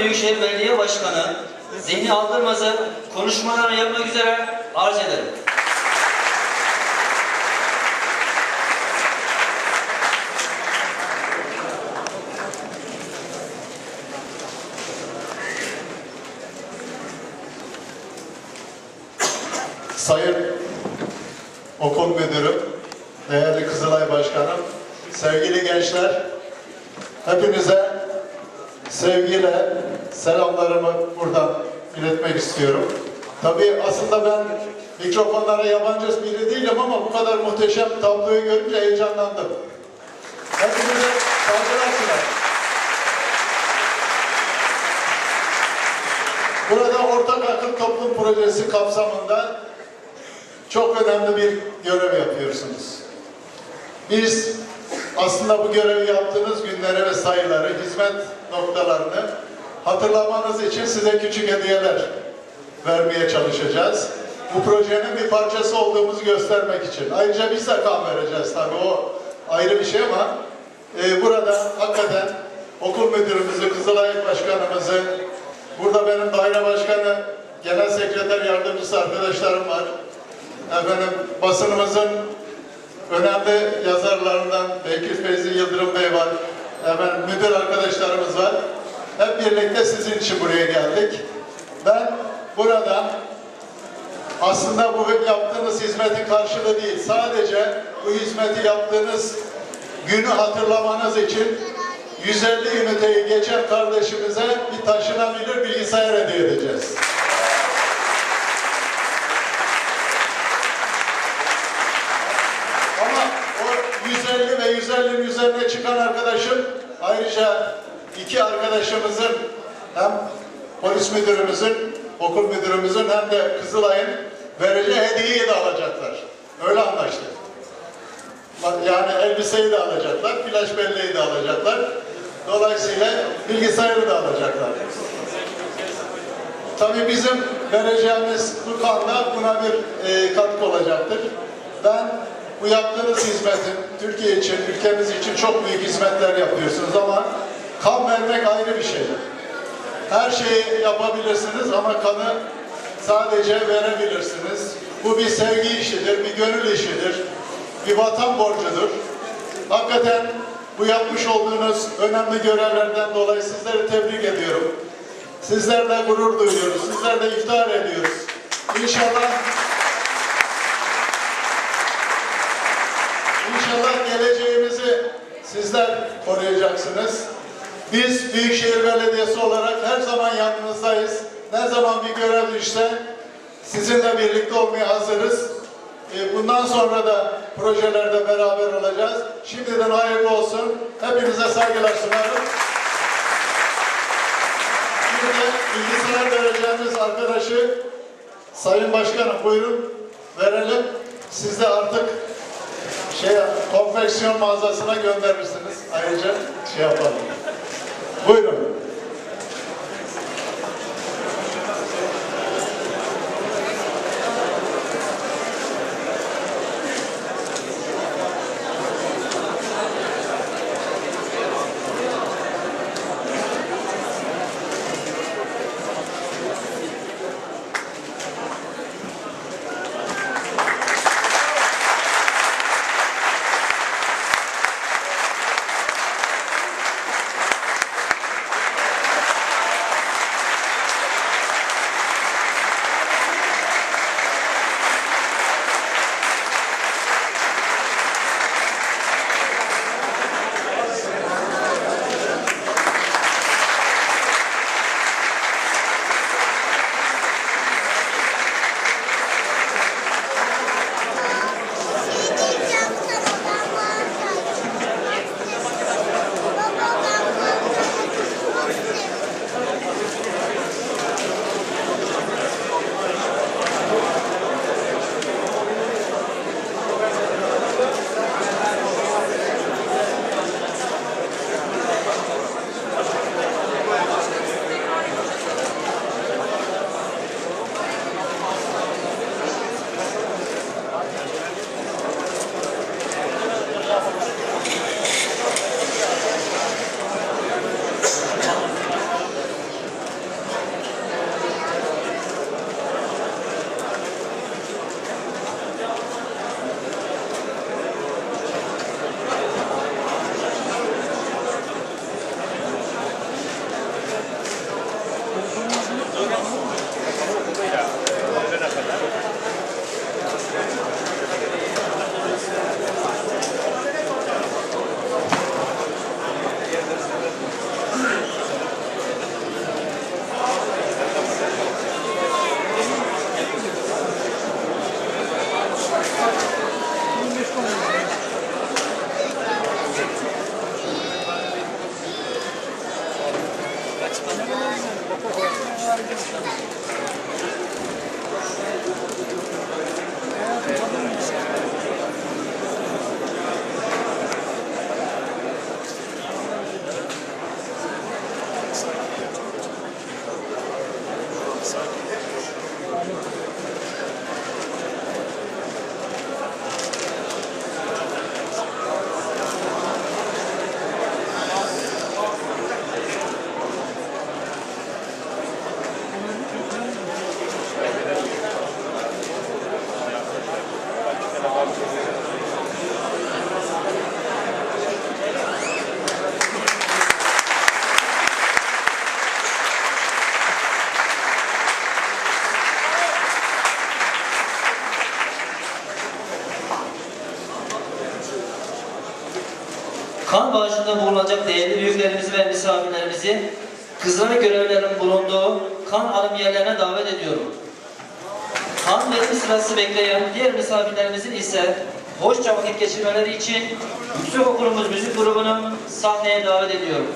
Büyükşehir Belediye Başkanı Zihni Aldırmaz'ı konuşmalarını yapmak üzere arz ederim. Sayın Okul Müdürüm, değerli Kızılay Başkanım, sevgili gençler, hepinize sevgiyle selamlarımı buradan iletmek istiyorum. Tabii aslında ben mikrofonlara yabancı biri değilim ama bu kadar muhteşem tabloyu görünce heyecanlandım. Hepinize saygılar sunar. Burada Ortak Akıl Toplum Projesi kapsamında çok önemli bir görev yapıyorsunuz. Biz aslında bu görevi yaptığınız günleri ve sayıları, hizmet noktalarını hatırlamanız için size küçük hediyeler vermeye çalışacağız. Bu projenin bir parçası olduğumuzu göstermek için. Ayrıca biz de kan vereceğiz tabii o ayrı bir şey ama e, burada hakikaten okul müdürümüzü, Kızılay Başkanımızı, burada benim daire başkanı, genel sekreter yardımcısı arkadaşlarım var. Efendim basınımızın önemli yazarlarından Bekir Feyzi Yıldırım Bey var. Efendim müdür arkadaşlarımız var. Hep birlikte sizin için buraya geldik. Ben buradan aslında bu yaptığınız hizmetin karşılığı değil. Sadece bu hizmeti yaptığınız günü hatırlamanız için 150 üniteyi geçen kardeşimize bir taşınabilir bilgisayar hediye edeceğiz. Ama o 150 ve 150'nin üzerine çıkan arkadaşın ayrıca iki arkadaşımızın hem polis müdürümüzün, okul müdürümüzün hem de Kızılay'ın vereceği hediyeyi de alacaklar. Öyle anlaştık. Yani elbiseyi de alacaklar, flash belleği de alacaklar. Dolayısıyla bilgisayarı da alacaklar. Tabii bizim vereceğimiz bu kanda buna bir e, katkı olacaktır. Ben bu yaptığınız hizmetin Türkiye için, ülkemiz için çok büyük hizmetler yapıyorsunuz ama kan vermek ayrı bir şey. Her şeyi yapabilirsiniz ama kanı sadece verebilirsiniz. Bu bir sevgi işidir, bir gönül işidir, bir vatan borcudur. Hakikaten bu yapmış olduğunuz önemli görevlerden dolayı sizleri tebrik ediyorum. Sizlerle gurur duyuyoruz, sizlerle iftihar ediyoruz. İnşallah İnşallah geleceğimizi sizler koruyacaksınız. Biz Büyükşehir Belediyesi olarak her zaman yanınızdayız. Ne zaman bir görev düşse sizinle birlikte olmaya hazırız. E, Bundan sonra da projelerde beraber olacağız. Şimdiden hayırlı olsun. Hepinize saygılar sunarım. Şimdi bilgisayar vereceğimiz arkadaşı Sayın Başkanım buyurun verelim. Siz de artık şey konfeksiyon mağazasına gönderirsiniz. Ayrıca şey yapalım. Bueno. Buyurun. Kan bağışında bulunacak değerli büyüklerimizi ve misafirlerimizi kızları görevlerin bulunduğu kan alım yerlerine davet ediyorum. Kan verimi sırası bekleyen diğer misafirlerimizin ise hoşça vakit geçirmeleri için Yüksek Okulumuz Müzik Grubu'nu sahneye davet ediyorum.